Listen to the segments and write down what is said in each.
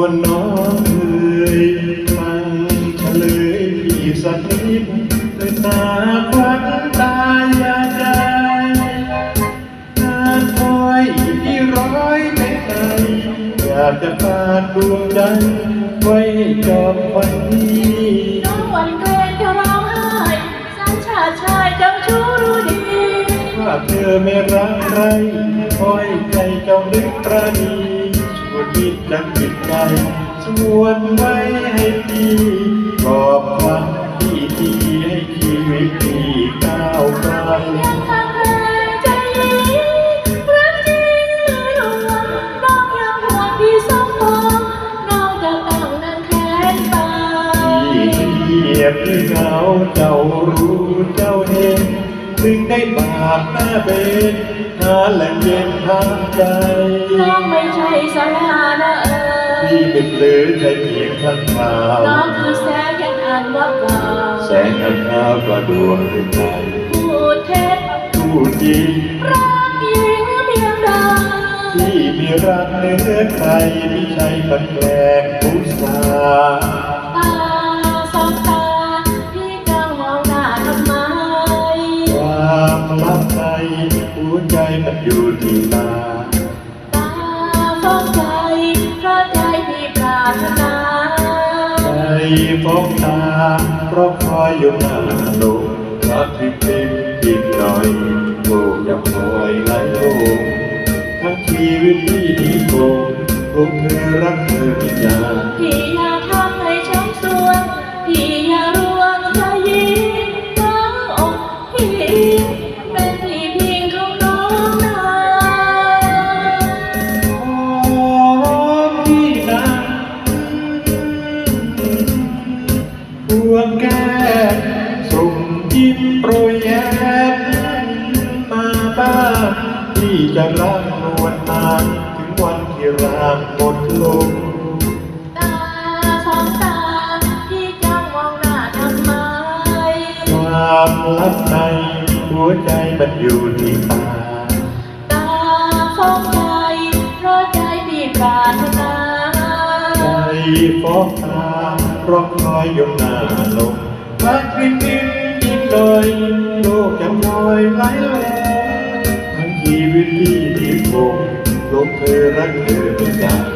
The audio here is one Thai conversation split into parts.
วรน้องเอ่ยฟังเฉลยีสักนิดด้วยตาควันตายาใจนาคอยที่ร้อยไม่นใจอยากจะฝากดวงใจไว้จอบวันนี้น้องวันเกรงจะร้องไห้สายชาชายจำชู้รู้ดีว่าเธอไม่รักใครคอยใจจ้านึกประณี คิดจักจิตใจชวนไว้ให้ดีกอบควันที่ดีให้ชีวิตดีก้าวไกลยังทางแรงใจนี้รักจริงหรือลวงน้องยังห่วงพี่สมองน้องจะต้องนั่นแทนไปที่เงียบที่เหงาเจ้ารู้เจ้าเห็นถึงได้บาปหน้าเป็นหาแหล่งเย็นทางใจ อที่เป็นหรือใจเพียงข้างเปล่าน้องคือแสงแห่งอันวับวาวแสงอันขาวกระดวงหรือใจพูดเท็จผู้จริงรักหญิงเพียงใดที่มีรักเนื้อใครไม่ใช่บันแกลงผู้สาตาสองตาพี่จ้องมองหน้าทำไมความลับในหัวใจมันอยู่ที่ตาตาฟ้องใจเพราะใจพี่ ปรารถนาใจฟองตาเพราะคอยอยู่หน้าโลกรักที่เป็นอีกหน่อยโลกยังคอยไหลลง วงแก้มส่งยิ้มโปรยแย้มมาบ้างที่จะรักนวลนานถึงวันที่รางหมดลมตาสองตาพี่จ้องมองหน้าทำไมความลับในหัวใจมันอยู่ที่ตาตาฟ้องใจเพราะใจพี่ปรารถนาใจฟ้องตา ร้องคอยยมหน้าลงพักริมดินดินลยโลกจะลอยไหลแลทั้งชีวิตที่ดีคงลงเธอรักเธอเป็นใจพี่อย่า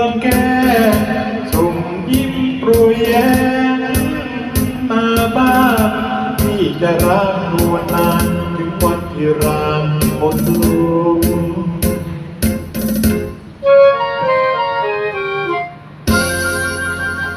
วงแก้